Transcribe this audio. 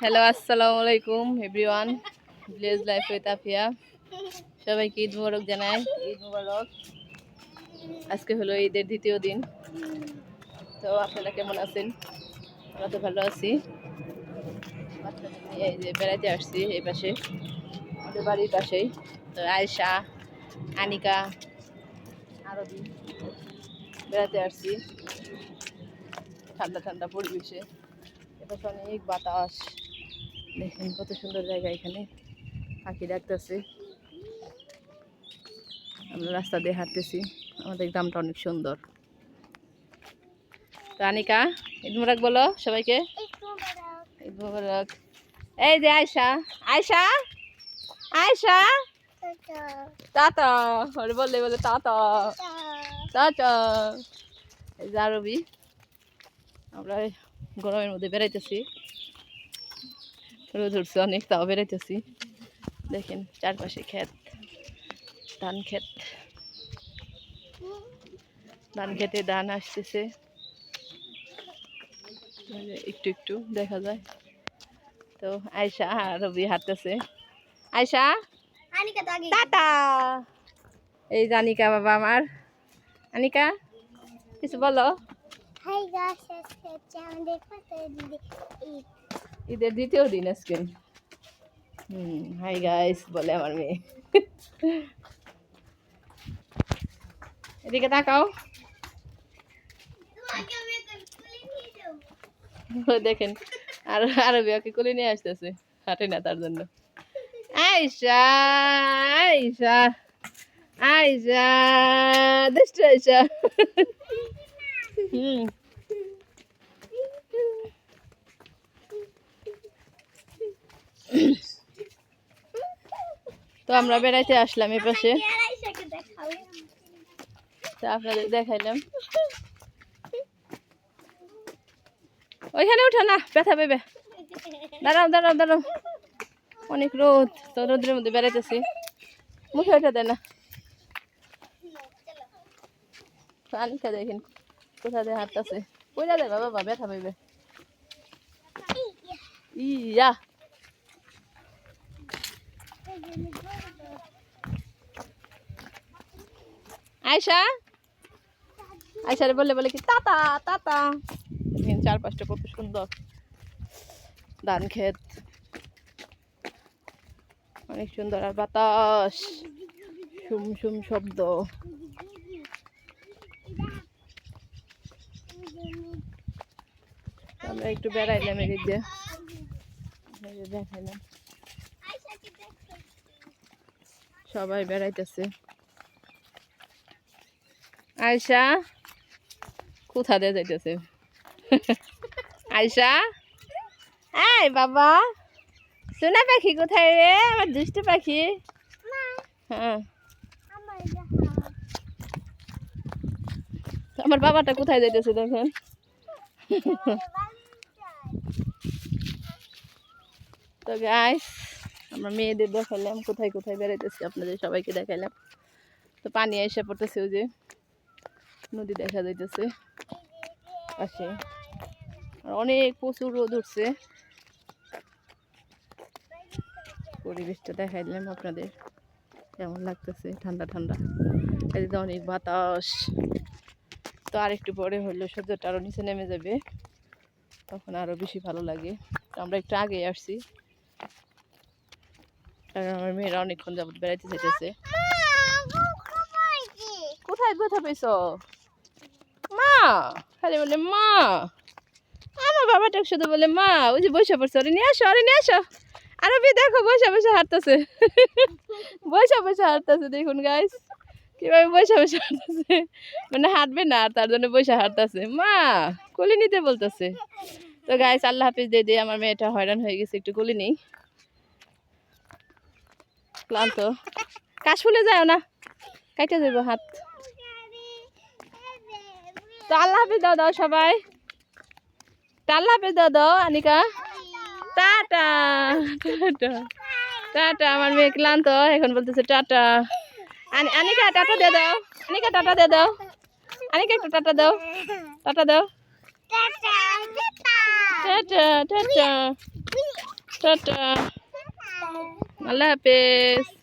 Hello আসসালামু আলাইকুম everyone village life with Afia সবাইকে ঈদ মুবারক জানাই। ঈদ মুবারক। আজকে হলো ঈদের দ্বিতীয় দিন। তো আপনারা কেমন আছেন? আমরা তো ভালো আছি। এই যে বেড়াতে আসছি এই পাশে। আমাদের বাড়ির পাশেই। তো আয়শা, আনিকা, আরবি বেড়াতে আসছি। ঠান্ডা ঠান্ডা পরিবেশে। এপাশে অনেক বাতাস। দেখেন কত সুন্দর জায়গা এখানে। পাখি ডাকতেছে। আমরা রাস্তা দিয়ে হাঁটতেছি। আমাদের গ্রামটা অনেক সুন্দর। রানিকা ঈদ মুবারক বলো সবাইকে। ঈদ মুবারক। এই যে আয়শা। আয়শা? আয়সা টাটা ওরে বললে বলে টাটা টাটা এই যে আরবি। আমরা গরমের মধ্যে বেড়াইতেছি। রোদ উঠছে অনেক তাও বেড়াইতেছি। দেখেন চারপাশে ক্ষেত ধান ক্ষেত। ধান খেতে ধান আসতেছে। একটু একটু দেখা যায়। তো আয়সা আর রবি হাঁটতেছে। আয়সা টাটা এই যে আনিকা বাবা আমার। আনিকা কিছু বলো? আজকে আমাদের ঈদের দ্বিতীয় দিন আজকে। হুম হাই গাইস বলে আমার মেয়ে। এদিকে তাকাও। দেখেন, আর আরও বিয়াকে কোলে নিয়ে আসতেছে হাঁটে না তার জন্য। আইসা আইসা আইসা দুষ্ট আইসা হুম। তো আমরা বেড়াইতে আসলাম এ পাশে। আপনাদের দেখাইলাম। ওইখানে উঠো না ব্যথা পেবে দাঁড়াও দাঁড়াও দাঁড়াও। অনেক রোদ তো রোদের মধ্যে বেড়াইতেছি। মুখে ওঠা দেয় না। আনিকা দেখেন কোথা দিয়ে হাঁটতেছে। কইরা দেবা বাবা ব্যথা পেবে ইয়া। আয়সা আয়সারে বললে বলে কি, তাতা তাতা। দেখেন চারপাশটা কত সুন্দর। ধান ক্ষেত। অনেক সুন্দর, আর বাতাস। সুম সুম শব্দ। আমরা একটু বেড়াইলাম এদিক দিয়ে। দেখাইলাম আইসাকে দেখো সবাই বেড়াইতেছে। আয়সা কোথা দিয়ে যাইতেছে? আয়সা এই বাবা সোনা পাখি কোথায় রে? আমার দুষ্টু পাখি। হ্যাঁ। আমার আমার বাবাটা কোথায় যাইতেছে দেখেন। তো গাইস আমরা মেয়েদের দেখাইলাম, কোথায় কোথায় বেড়াইতেছি আপনাদের সবাইকে দেখাইলাম। তো পানি এসে পড়তেছে ওই যে, নদী দেখা যাইতেছে পাশে। অনেক প্রচুর রোদ উঠছে। পরিবেশটা দেখাইলাম আপনাদের, কেমন লাগতেছে? ঠান্ডা ঠান্ডা। এদিকে অনেক বাতাস। তো আর একটু পরে হইল, সূর্যটা আরও নিচে নেমে যাবে। তখন আরও বেশি ভালো লাগে। আমরা একটু আগে আসছি। কারণ আমার মেয়েরা অনেকক্ষণ যাবত বেড়াইতে যেতেছে কোথায় ব্যথা পেয়েছ মা! খালি বলে মা! আমার বাবাটা শুধু বলে মা ওই যে বসে পড়ছে আরে নিয়ে আসো আরে নিয়ে আসো। আরে বে দেখো বসে বসে হাঁটতেছে। বসে বসে হাঁটতেছে দেখুন গাইস কীভাবে বসে বসে হাঁটতেছে। মানে হাঁটবে না আর তার জন্য বসে হাঁটতেছে। মা কোলে নিতে বলতেছে। তো গাইস আল্লাহ হাফিজ দিয়ে দিয়ে আমার মেয়েটা হয়রান হয়ে গেছে একটু কোলে নেই। ক্লান্ত। কাশ ফুলে যায় না। কাইটে যাব হাত। তো আল্লাহ হাফিজ দাও দাও সবাই। আল্লাহ হাফিজ দাও দাও, আনিকা। Tata tata. টাটা, আমার মেয়ে ক্লান্ত, এখন বলতেছে টাটা। আনি আনিকা, টাটা দিয়ে দাও। আনিকা, টাটা দিয়ে দাও। আনিকা, একটু টাটা দাও। টাটা দাও। Tata tata. টাটা। আল্লাহ হাফেজ।